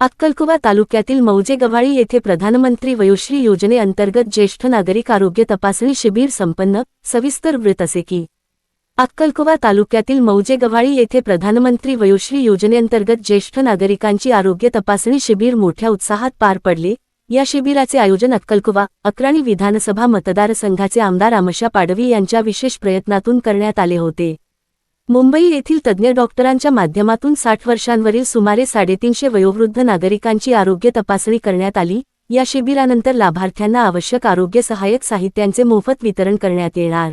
अक्कलकुवा तालुक्यातील मौजे गव्हाळी येथे प्रधानमंत्री वयोश्री योजनेअंतर्गत ज्येष्ठ नागरिक आरोग्य तपासणी शिबिर संपन्न सविस्तर वृत्त असे की अक्कलकुवा तालुक्यातील मौजे गव्हाळी येथे प्रधानमंत्री वयोश्री योजनेअंतर्गत ज्येष्ठ नागरिकांची आरोग्य तपासणी शिबिर मोठ्या उत्साहात पार पडले. या शिबिराचे आयोजन अक्कलकुवा अक्राणी विधानसभा मतदारसंघाचे आमदार आमशा पाडवी यांच्या विशेष प्रयत्नातून करण्यात आले होते. मुंबई येथील तज्ज्ञ डॉक्टरांच्या माध्यमातून साठ वर्षांवरील सुमारे साडेतीनशे वयोवृद्ध नागरिकांची आरोग्य तपासणी करण्यात आली. या शिबिरानंतर लाभार्थ्यांना आवश्यक आरोग्य सहाय्यक साहित्यांचे मोफत वितरण करण्यात येणार.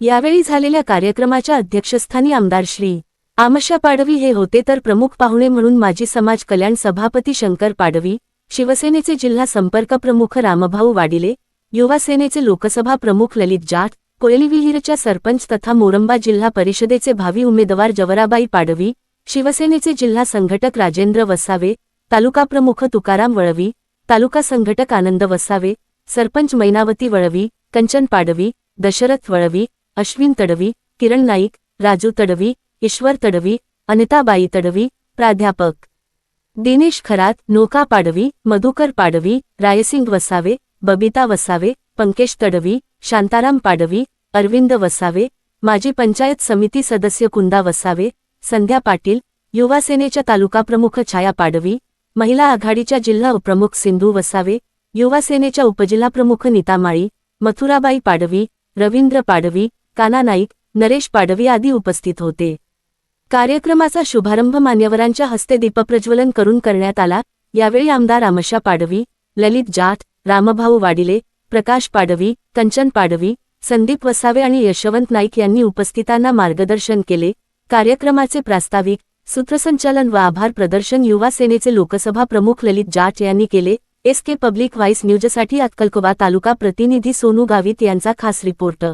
यावेळी झालेल्या कार्यक्रमाच्या अध्यक्षस्थानी आमदार श्री. आमशा पाडवी हे होते तर प्रमुख पाहुणे म्हणून माजी समाज कल्याण सभापती शंकर पाडवी शिवसेनेचे जिल्हा संपर्क प्रमुख रामभाऊ वाडिले युवा सेनेचे लोकसभा प्रमुख ललित जाट कोयलीविहीरच्या सरपंच तथा मोरंबा जिल्हा परिषदेचे भावी उमेदवार जवराबाई पाडवी शिवसेनेचे जिल्हा संघटक राजेंद्र वसावे तालुका प्रमुख तुकाराम वळवी तालुका संघटक आनंद वसावे सरपंच मैनावती वळवी कंचन पाडवी दशरथ वळवी अश्विन तडवी किरण नाईक राजू तडवी ईश्वर तडवी अनिताबाई तडवी प्राध्यापक दिनेश खरात नोका पाडवी मधुकर पाडवी रायसिंग वसावे बबिता वसावे पंकेश तडवी शांताराम पाडवी अरविंद वसावे माजी पंचायत समिती सदस्य कुंदा वसावे संध्या पाटील युवासेनेच्या तालुकाप्रमुख छाया पाडवी महिला आघाडीच्या जिल्हा उपप्रमुख सिंधू वसावे युवासेनेच्या उपजिल्हाप्रमुख नीता माळी मथुराबाई पाडवी रवींद्र पाडवी काना नाईक नरेश पाडवी आदी उपस्थित होते. कार्यक्रमाचा शुभारंभ मान्यवरांच्या हस्ते दीपप्रज्वलन करून करण्यात आला. यावेळी आमदार आमशा पाडवी ललित जाट रामभाऊ वाडिले प्रकाश पाडवी कंचन पाडवी संदीप वसावे आणि यशवंत नाईक यांनी उपस्थितांना मार्गदर्शन केले. कार्यक्रमाचे प्रास्ताविक सूत्रसंचालन व आभार प्रदर्शन युवा सेनेचे लोकसभा प्रमुख ललित जाट यांनी केले. एस के पब्लिक व्हाईस न्यूजसाठी अक्कलकोबा तालुका प्रतिनिधी सोनू गावित यांचा खास रिपोर्ट.